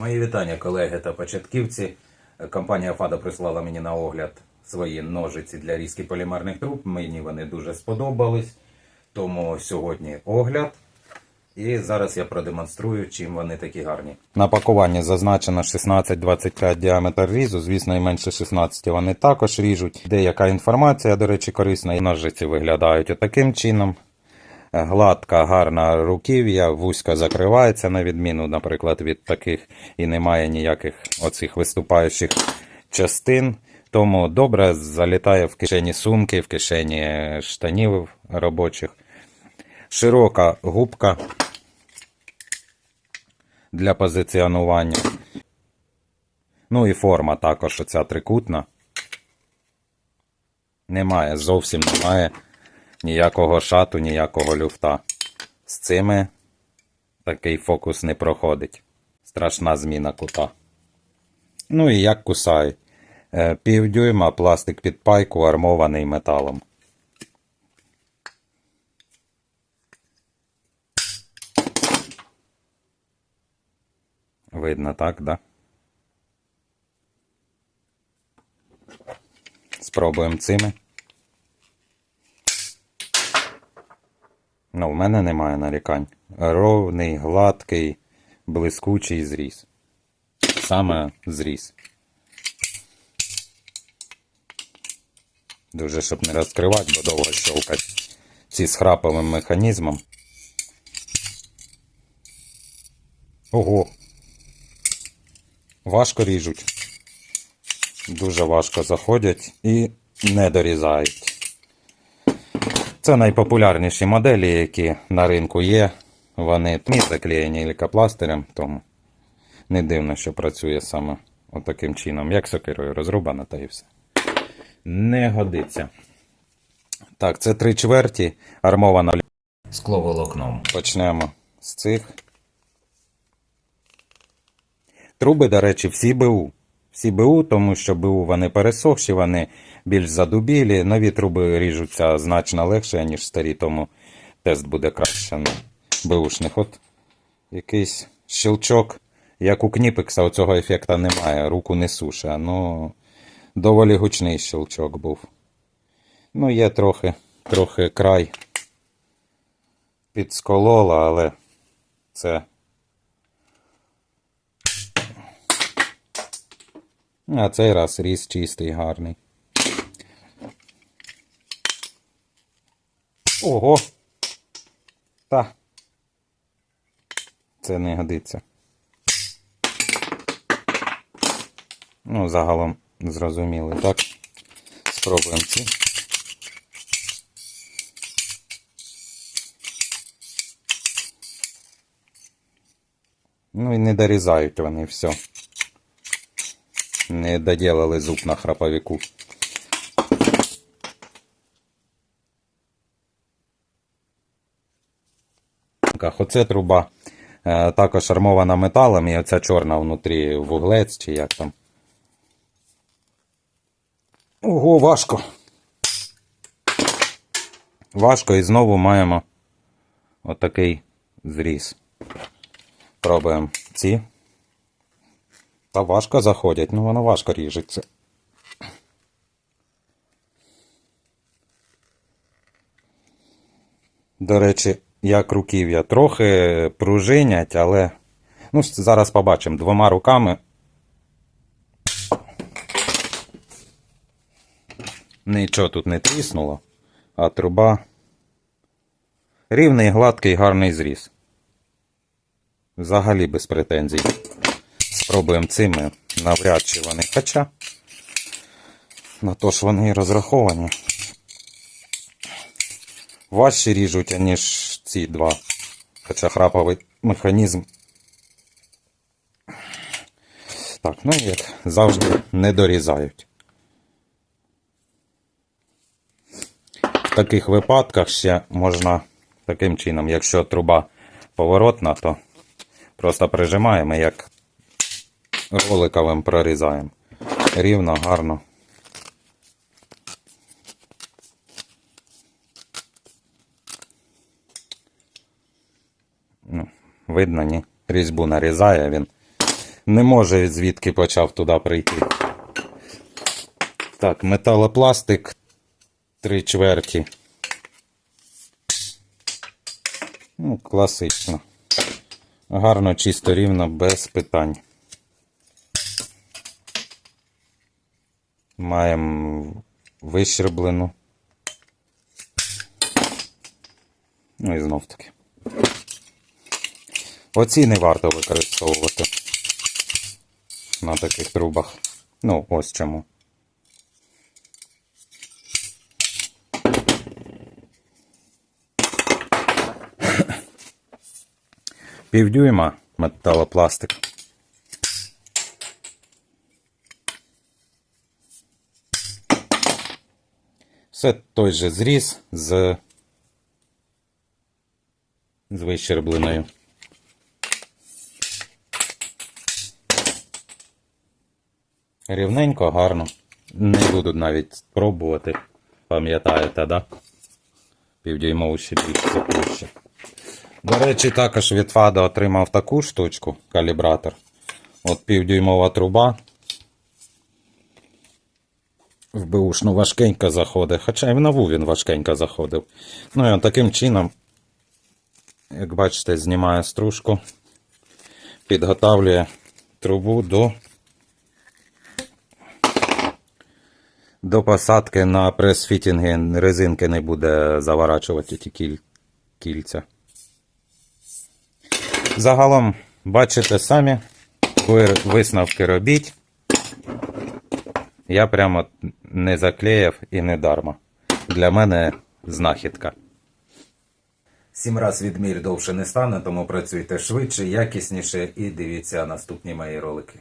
Мої вітання, колеги та початківці. Компанія Фада прислала мені на огляд свої ножиці для різки полімерних труб. Мені вони дуже сподобались. Тому сьогодні огляд. І зараз я продемонструю, чим вони такі гарні. На пакуванні зазначено 16-25 діаметр різу. Звісно, і менше 16 вони також ріжуть. Деяка інформація, до речі, корисна. Ножиці виглядають отаким чином. Гладка, гарна руків'я, вузько закривається, на відміну, наприклад, від таких, і немає ніяких оцих виступаючих частин. Тому добре залітає в кишені сумки, в кишені штанів робочих. Широка губка для позиціонування. Ну і форма також оця трикутна. Немає, зовсім немає ніякого шату, ніякого люфта. З цими такий фокус не проходить. Страшна зміна кута. Ну і як кусають. Е, Півдюйма пластик під пайку армований металом. Видно так, да? Спробуємо цими. Ну, в мене немає нарікань. Ровний, гладкий, блискучий зріз. Саме зріз. Дуже щоб не розкривати, бо довго щелкать. Ці з механізмом. Ого. Важко ріжуть. Дуже важко заходять і не дорізають. Це найпопулярніші моделі, які на ринку є. Вони тмі заклеєні лікопластирем, тому не дивно, що працює саме отаким чином, як сокирою розрубана, та і все. Не годиться. Так, це три чверті армовано скловолокном. Почнемо з цих. Труби, до речі, всі БУ. Всі БУ, тому що БУ вони пересохші, вони більш задубілі. Нові труби ріжуться значно легше, ніж старі, тому тест буде краще на БУшних. От якийсь щелчок, як у Кніпекса, оцього ефекта немає, руку не суше. Ну, доволі гучний щелчок був. Ну, є трохи, трохи край підсколола, але це. А цей раз різ чистий, гарний. Ого! Та. Це не годиться. Ну, загалом зрозуміли, так? Спробуємо ці. Ну і не дорізають вони все. Не доделали зуб на храповику. Оце труба е, також армована металом, і оця чорна внутрі вуглець чи як там. Ого, важко. Важко і знову маємо отакий зріз. Пробуємо ці. Та важко заходять, ну воно важко ріжеться. До речі, як руків'я трохи пружинять, але. Ну, зараз побачимо двома руками. Нічого тут не тріснуло, а труба. Рівний, гладкий, гарний зріз. Взагалі без претензій. Спробуємо цими навряд чи вони. Хоча на то ж вони і розраховані. Важче ріжуть, ніж ці два. Хоча храповий механізм. Так, ну як завжди не дорізають. В таких випадках ще можна таким чином, якщо труба поворотна, то просто прижимаємо, як роликовим прорізаємо. Рівно, гарно. Ну, видно, ні. Різьбу нарізає він. Не може звідки почав туди прийти. Так, металопластик три чверті. Ну, класично. Гарно, чисто, рівно, без питань. Маємо вищерблену. Ну і знов таки. Оці не варто використовувати на таких трубах. Ну, ось чому. Півдюйма металопластик. Все той же зріз з, з вищербленою. Рівненько, гарно. Не буду навіть пробувати. Пам'ятаєте, да? Півдюймову ще більше заплющу. До речі, також від Фада отримав таку штучку, калібратор. От півдюймова труба. В бушну важкенько заходить, хоча і в нову він важкенько заходив. Ну і таким чином, як бачите, знімає стружку, підготавлює трубу до, до посадки на прес-фітінги. Резинки не буде заворачувати ті кіль, кільця. Загалом, бачите самі, ви висновки робіть. Я прямо не заклеїв і не дарма. Для мене знахідка. Сім раз відмір довше не стане, тому працюйте швидше, якісніше і дивіться наступні мої ролики.